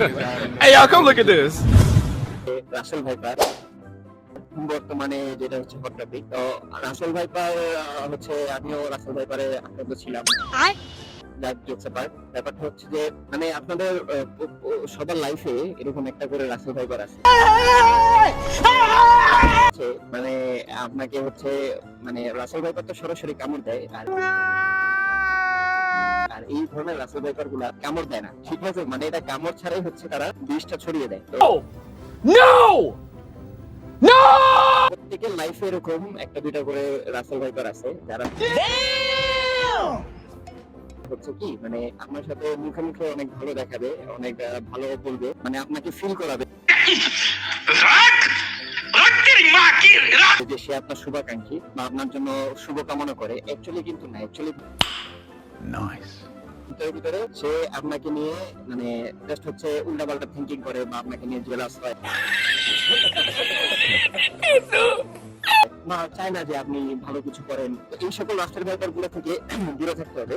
Hey, y'all, come look at this. Russell viper বর্তমানে যেটা হচ্ছে হট টপিক তো রাসেল ভাইপার হচ্ছে আমিও রাসেল ভাইপারে আক্রান্ত ছিলাম জোকস ব্যাপারটা হচ্ছে যে মানে আপনাদের সবার লাইফে এরকম একটা করে রাসেল ভাইপার আছে মানে আপনাকে হচ্ছে মানে রাসেল ভাইপার তো সরাসরি কামড় দেয় আর এই ধরনের রাসেল ভাইপারগুলা কামড় দেয় না। ঠিক আছে? মানে এটা কামড় ছাড়াই হচ্ছে তারা বিষটা ছড়িয়ে দেয়! প্রত্যেকের লাইফে এরকম একটা দুইটা করে রাসেল ভাইপার আছে যারা হচ্ছে কি মানে আপনার সাথে অনেক ভালো দেখাবে অনেক ভালো বলবে মানে আপনাকে ফিল করাবে। যে সে আপনার শুভাকাঙ্ক্ষী বা আপনার জন্য শুভ কামনা করে অ্যাকচুয়ালি কিন্তু না অ্যাকচুয়ালি Nice. ভিতরে ভিতরে সে আপনাকে নিয়ে মানে জাস্ট হচ্ছে উল্টাপাল্টা থিঙ্কিং করে বা আপনাকে নিয়ে জেলাস হয়। বা চায় না যে আপনি ভালো কিছু করেন। এই সকল রাষ্ট্রের ব্যাপারগুলো থেকে দূরে থাকতে হবে।